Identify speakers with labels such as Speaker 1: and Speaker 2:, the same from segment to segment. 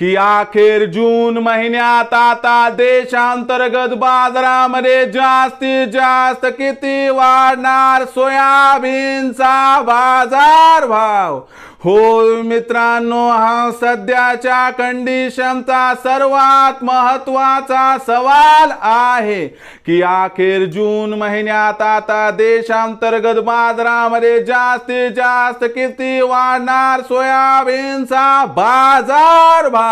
Speaker 1: की अखेर जून महिन्यात आता देशांतर्गत बाजारामध्ये जास्तीत जास्त किती वाढणार सोयाबीनचा बाजार भाव? हो मित्रांनो हा सध्याच्या कंडिशनचा सर्वात महत्त्वाचा सवाल आहे की अखेर जून महिन्यात आता देशांतर्गत बाजारामध्ये जास्तीत जास्त किती वाढणार सोयाबीनचा बाजार भाव?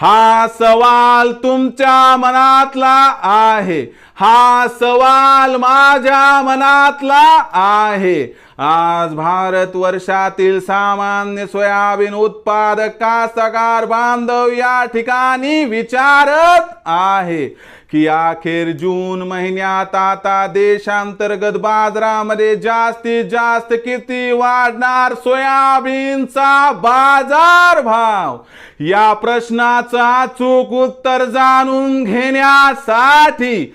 Speaker 1: हा सवाल तुमच्या मनातला आहे. हा सवाल माझ्या मनातला आहे. आज भारत वर्षातील सामान्य सोयाबीन उत्पादक कास्तकार बांधव या ठिकाणी विचारत आहे की अखेर जून महिन्यात आता देशांतर्गत बाजारामध्ये जास्तीत जास्त किती वाढणार सोयाबीनचा बाजार भाव? या प्रश्नाचं अचूक उत्तर जाणून घेण्यासाठी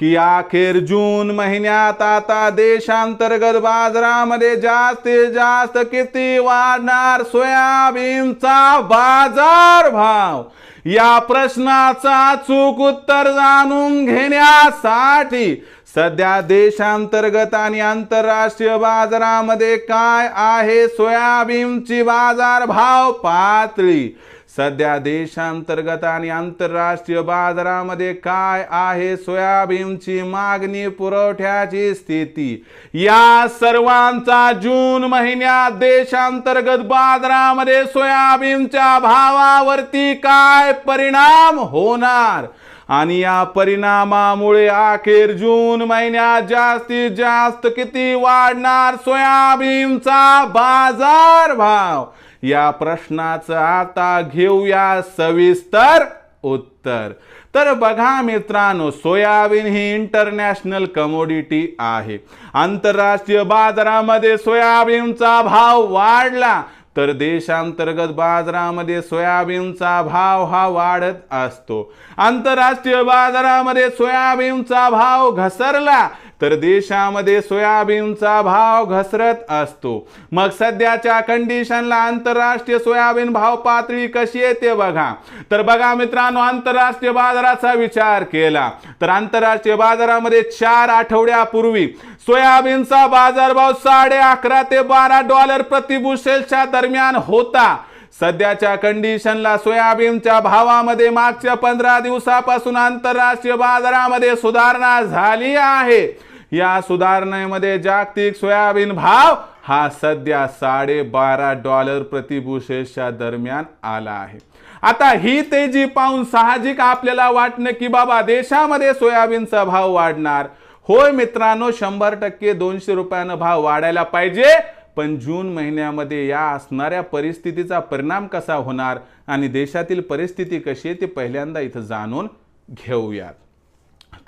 Speaker 1: की अखेर जून महिन्यात आता देशांतर्गत बाजारामध्ये जास्तीत जास्त किती वाढणार सोयाबीनचा बाजार भाव? या प्रश्नाचा चूक उत्तर जाणून घेण्यासाठी सध्या देशांतर्गत आणि आंतरराष्ट्रीय बाजारामध्ये काय आहे? सोयाबीनची बाजार भाव पातळी. सध्या देशांतर्गत आणि आंतरराष्ट्रीय बाजारामध्ये काय आहे सोयाबीनची मागणी पुरवठ्याची स्थिती? या सर्वांचा जून महिन्यात देशांतर्गत बाजारामध्ये सोयाबीनच्या भावावरती काय परिणाम होणार? आणि या परिणामामुळे अखेर जून महिन्यात जास्तीत जास्त किती वाढणार सोयाबीनचा बाजार भाव या प्रश्नाचं आता घेऊया सविस्तर उत्तर. तर बघा मित्रांनो सोयाबीन ही इंटरनॅशनल कमोडिटी आहे. आंतरराष्ट्रीय बाजारामध्ये सोयाबीनचा भाव वाढला तर देशांतर्गत बाजारामध्ये सोयाबीनचा भाव हा वाढत असतो. आंतरराष्ट्रीय बाजारामध्ये सोयाबीनचा भाव घसरला तर देशामध्ये सोयाबीनचा भाव घसरत असतो. मग सध्याच्या कंडिशनला आंतरराष्ट्रीय सोयाबीन भाव पातळी कशी येते बघा. तर बघा मित्रांनो आंतरराष्ट्रीय बाजाराचा विचार केला. तर आंतरराष्ट्रीय बाजारामध्ये चार आठवड्यापूर्वी सोयाबीनचा बाजारभाव साडे अकरा ते बारा डॉलर प्रतिबुशेलच्या दरम्यान होता. सध्याच्या कंडिशनला सोयाबीनच्या भावामध्ये मागच्या पंधरा दिवसापासून आंतरराष्ट्रीय बाजारामध्ये सुधारणा झाली आहे. या सुधारणेमध्ये जागतिक सोयाबीन भाव हा सध्या साडे बारा डॉलर प्रतिबुशेसच्या दरम्यान आला आहे. आता ही तेजी पाहून साहजिक आपल्याला वाटणं की बाबा देशामध्ये सोयाबीनचा भाव वाढणार. होय मित्रांनो शंभर टक्के दोनशे रुपयानं भाव वाढायला पाहिजे पण जून महिन्यामध्ये या असणाऱ्या परिस्थितीचा परिणाम कसा होणार आणि देशातील परिस्थिती कशी आहे ते पहिल्यांदा इथं जाणून घेऊयात.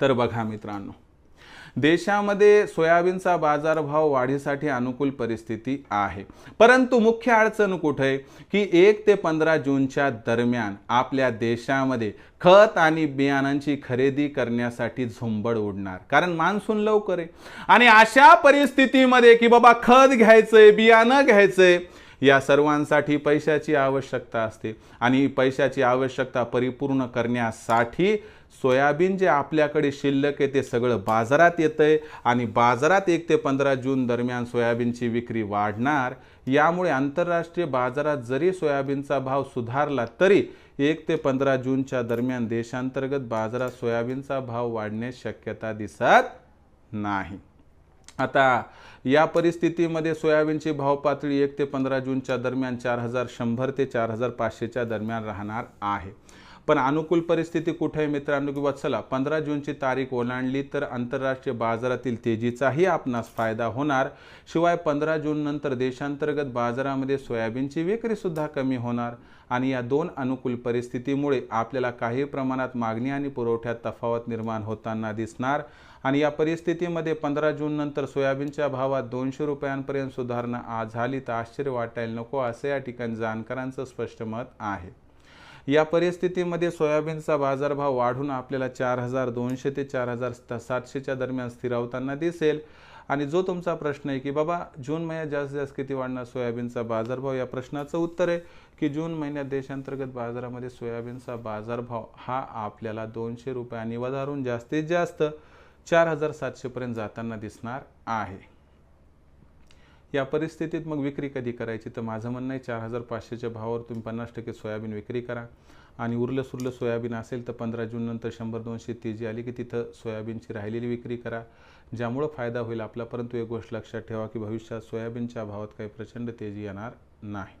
Speaker 1: तर बघा मित्रांनो देशामध्ये सोयाबीनचा बाजारभाव वाढीसाठी अनुकूल परिस्थिती आहे. परंतु मुख्य अडचण कुठे? आहे की एक ते पंधरा जूनच्या दरम्यान आपल्या देशामध्ये खत आणि बियाणांची खरेदी करण्यासाठी झुंबड उडणार. कारण मान्सून लवकर आहे. आणि अशा परिस्थितीमध्ये की बाबा खत घ्यायचंय बियाणं घ्यायचंय या सर्वांसाठी पैशाची आवश्यकता असते. आणि पैशाची आवश्यकता परिपूर्ण करण्यासाठी सोयाबीन जे आपल्याकडे शिल्लक आहे ते सगळं बाजारात येतं आहे आणि बाजारात एक ते पंधरा जून दरम्यान सोयाबीनची विक्री वाढणार. यामुळे आंतरराष्ट्रीय बाजारात जरी सोयाबीनचा भाव सुधारला तरी एक ते पंधरा जूनच्या दरम्यान देशांतर्गत बाजारात सोयाबीनचा भाव वाढण्याची शक्यता दिसत नाही. आता या परिस्थितीमध्ये सोयाबीनची भाव पातळी एक ते पंधरा जूनच्या दरम्यान चार हजार शंभर ते चार हजार पाचशेच्या दरम्यान राहणार आहे. पण अनुकूल परिस्थिती कुठे आहे मित्रांनो? किंवा चला पंधरा जूनची तारीख ओलांडली तर आंतरराष्ट्रीय बाजारातील तेजीचाही आपणास फायदा होणार. शिवाय पंधरा जून नंतर देशांतर्गत बाजारामध्ये सोयाबीनची विक्रीसुद्धा कमी होणार. आणि या दोन अनुकूल परिस्थितीमुळे आपल्याला काही प्रमाणात मागणी आणि पुरवठ्यात तफावत निर्माण होताना दिसणार. आणि या परिस्थितीमध्ये पंधरा जून नंतर सोयाबीनच्या भावात दोनशे रुपयांपर्यंत सुधारणा आज झाली तर आश्चर्य वाटायला नको असं या ठिकाणी जाणकारांचं स्पष्ट मत आहे. या परिस्थितीमध्ये सोयाबीनचा बाजारभाव वाढून आपल्याला चार हजार दोनशे ते चार हजार सातशेच्या दरम्यान स्थिरावताना दिसेल. आणि जो तुमचा प्रश्न आहे की बाबा जून महिन्यात जास्तीत जास्त किती वाढणार सोयाबीनचा बाजारभाव? या प्रश्नाचं उत्तर आहे की जून महिन्यात देशांतर्गत बाजारामध्ये सोयाबीनचा बाजारभाव हा आपल्याला दोनशे रुपयांनी वधारून जास्तीत जास्त चार हजार सातशेपर्यंत जाताना दिसणार आहे. या परिस्थितीत मग विक्री कधी करायची? तर माझं म्हणणं आहे चार हजार पाचशेच्या भावावर तुम्ही पन्नास टक्के सोयाबीन विक्री करा. आणि उरलं सुरलं सोयाबीन असेल तर पंधरा जून नंतर शंभर दोनशे तेजी आली की तिथं सोयाबीनची राहिलेली विक्री करा. ज्यामुळं फायदा होईल आपला. परंतु एक गोष्ट लक्षात ठेवा की भविष्यात सोयाबीनच्या भावात काही प्रचंड तेजी येणार नाही.